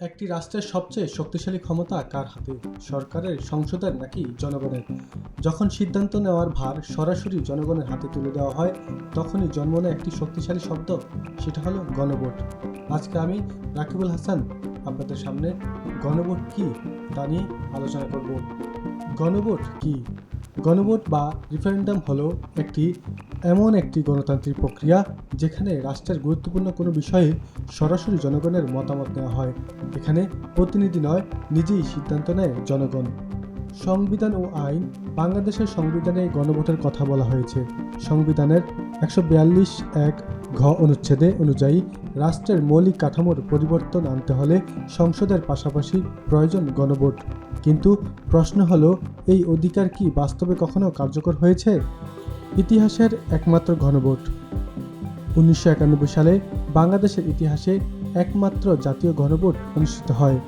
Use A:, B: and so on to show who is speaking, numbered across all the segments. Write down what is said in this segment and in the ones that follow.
A: একটি রাষ্ট্রের সবচেয়ে শক্তিশালী ক্ষমতা কার হাতে? সরকারের, সংসদের নাকি জনগণের? যখন সিদ্ধান্ত নেওয়ার ভার সরাসরি জনগণের হাতে তুলে দেওয়া হয়, তখনই জন্ম নেয় একটি শক্তিশালী শব্দ, সেটা হলো গণভোট। আজকে আমি রাকিবুল হাসান, আপনাদের সামনে গণভোট কি তা নিয়ে আলোচনা করব। গণভোট কি? গণভোট বা রিফারেন্ডাম হলো একটি এমন একটি গণতান্ত্রিক প্রক্রিয়া যেখানে রাষ্ট্রের গুরুত্বপূর্ণ কোনো বিষয়ে সরাসরি জনগণের মতামত নেওয়া হয়। এখানে প্রতিনিধি নয়, নিজেই সিদ্ধান্ত নেয় জনগণ। সংবিধান ও আইন বাংলাদেশের সংবিধানে গণভোটের কথা বলা হয়েছে। সংবিধানের একশো বিয়াল্লিশ এক ঘ অনুচ্ছেদে অনুযায়ী রাষ্ট্রের মৌলিক কাঠামোর পরিবর্তন আনতে হলে সংসদের পাশাপাশি প্রয়োজন গণভোট। কিন্তু প্রশ্ন হলো, এই অধিকার কি বাস্তবে কখনো কার্যকর হয়েছে? ইতিহাসের একমাত্র গণভোট। উনিশশো একানব্বই সালে বাংলাদেশের ইতিহাসে একমাত্র জাতীয় গণভোট অনুষ্ঠিত হয়।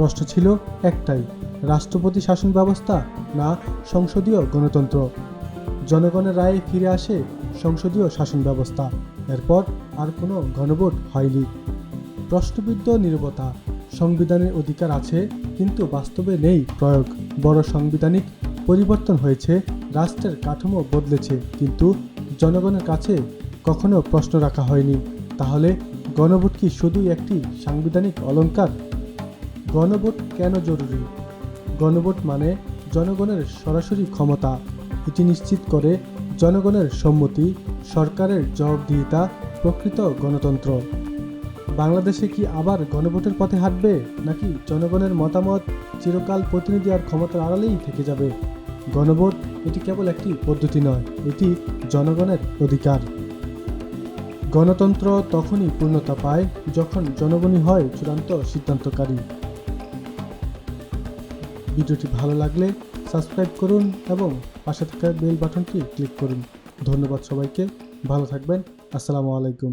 A: প্রশ্ন ছিল একটাই, রাষ্ট্রপতি শাসন ব্যবস্থা না সংসদীয় গণতন্ত্র? জনগণের রায়ে ফিরে আসে সংসদীয় শাসন ব্যবস্থা। এরপর আর কোনো গণভোট হয়নি। প্রশ্নবিদ্ধ নিরবতা, সংবিধানের অধিকার আছে কিন্তু বাস্তবে নেই প্রয়োগ। বড় সাংবিধানিক পরিবর্তন হয়েছে, রাষ্ট্রের কাঠামো বদলেছে কিন্তু জনগণের কাছে কখনো প্রশ্ন রাখা হয়নি। তাহলে গণভোট কি শুধুই একটি সাংবিধানিক অলংকার? গণভোট কেন জরুরি? গণভোট মানে জনগণের সরাসরি ক্ষমতা। এটি নিশ্চিত করে জনগণের সম্মতি, সরকারের জবাবদিহিতা, প্রকৃত গণতন্ত্র। বাংলাদেশে কি আবার গণভোটের পথে হাঁটবে, নাকি জনগণের মতামত চিরকাল প্রতিনিধি আর ক্ষমতার আড়ালেই থেকে যাবে? গণভোট এটি কেবল একটি পদ্ধতি নয়, এটি জনগণের অধিকার। গণতন্ত্র তখনই পূর্ণতা পায় যখন জনগণই হয় চূড়ান্ত সিদ্ধান্তকারী। ভিডিওটি ভালো লাগলে সাবস্ক্রাইব করুন এবং পাশে থাকা বেল বাটনটি ক্লিক করুন। ধন্যবাদ সবাইকে। ভালো থাকবেন। আসসালামু আলাইকুম।